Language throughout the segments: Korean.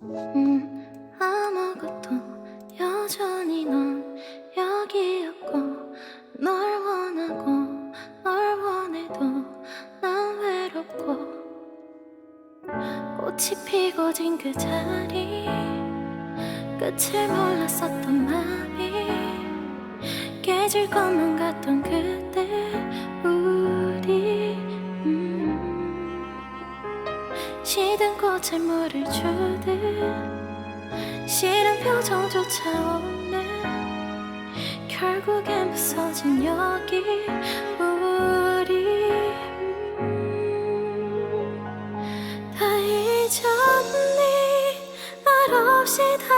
음, 아무것도 여전히 넌 여기였고 널 원하고 널 원해도 난 외롭고 꽃이 피고 진 그 자리 끝을 몰랐었던 맘이 깨질 것만 같던 그 시든 꽃에 물을 주듯 싫은 표정조차 없네 결국엔 부서진 여기 우리. 음, 다 잊었니 말 없이 다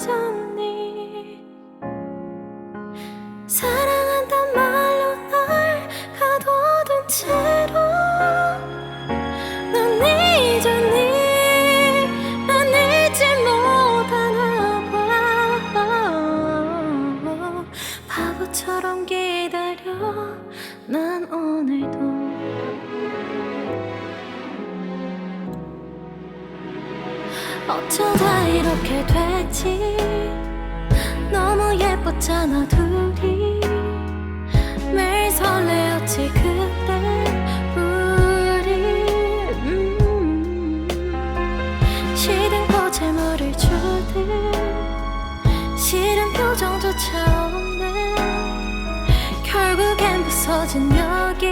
잊었니 사랑한단 말로 날 가둬둔 채 바보처럼 기다려. 난 오늘도 어쩌다 이렇게 됐지? 너무 예뻤잖아 둘이. 매일 설레었지 그때 우리. 음, 시든 꽃에 물을 주듯 싫은 표정조차 결국엔 부서진 여기.